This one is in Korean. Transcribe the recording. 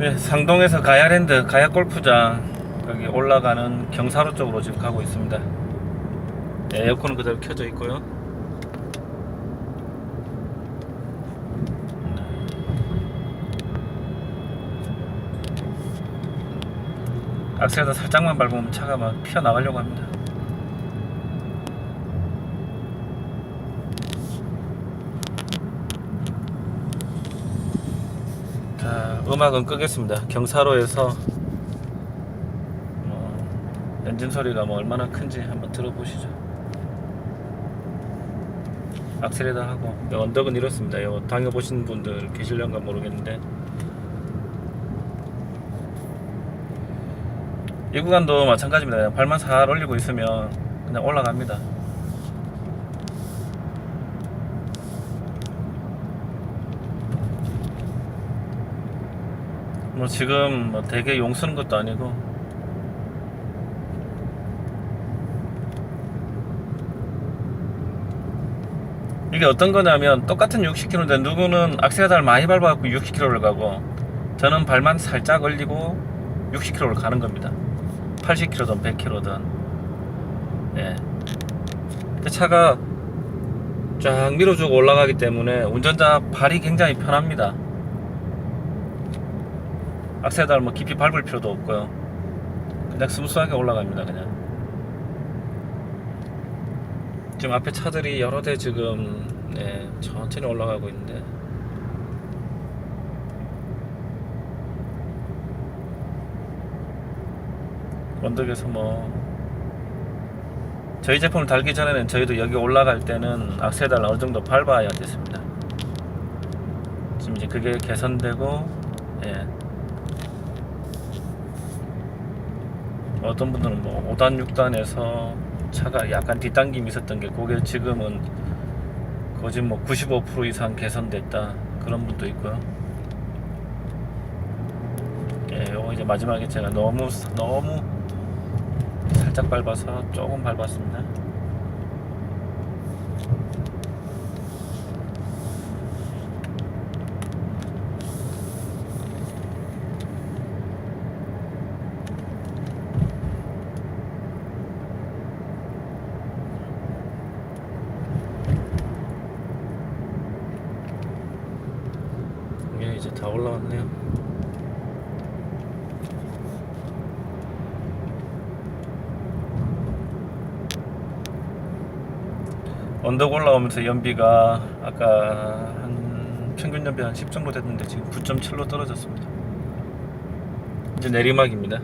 네, 상동에서 가야랜드 가야 골프장 여기 올라가는 경사로 쪽으로 지금 가고 있습니다. 네, 에어컨은 그대로 켜져 있고요. 악셀에다 살짝만 밟으면 차가 막 피어 나가려고 합니다. 자, 음악은 끄겠습니다. 경사로에서 뭐, 엔진 소리가 뭐 얼마나 큰지 한번 들어보시죠. 악셀에다 하고 네, 언덕은 이렇습니다. 이거 당해보신 분들 계실런가 모르겠는데 이 구간도 마찬가지입니다. 발만 살 올리고 있으면 그냥 올라갑니다. 뭐 지금 뭐 되게 용 쓰는 것도 아니고. 이게 어떤 거냐면 똑같은 60km인데 누구는 악셀을 많이 밟아갖고 60km를 가고 저는 발만 살짝 올리고 60km를 가는 겁니다. 80km든 100km든. 예. 차가 쫙 밀어주고 올라가기 때문에 운전자 발이 굉장히 편합니다 악셀달 뭐 깊이 밟을 필요도 없고요. 그냥 스무스하게 올라갑니다. 그냥. 지금 앞에 차들이 여러 대 지금 네, 천천히 올라가고 있는데 언덕에서 뭐 저희 제품을 달기 전에는 저희도 여기 올라갈 때는 악셀달 어느 정도 밟아야 됐습니다. 지금 이제 그게 개선되고 예. 어떤 분들은 뭐 5단 6단에서 차가 약간 뒷당김이 있었던 게 그게 지금은 거의 뭐95% 이상 개선됐다 그런 분도 있고요. 예, 요거 이제 마지막에 제가 너무 너무 살짝 밟아서 조금 밟았습니다. 예, 이제 다 올라왔네요. 언덕 올라오면서 연비가 아까 한 평균 연비 한 10 정도 됐는데 지금 9.7로 떨어졌습니다. 이제 내리막입니다.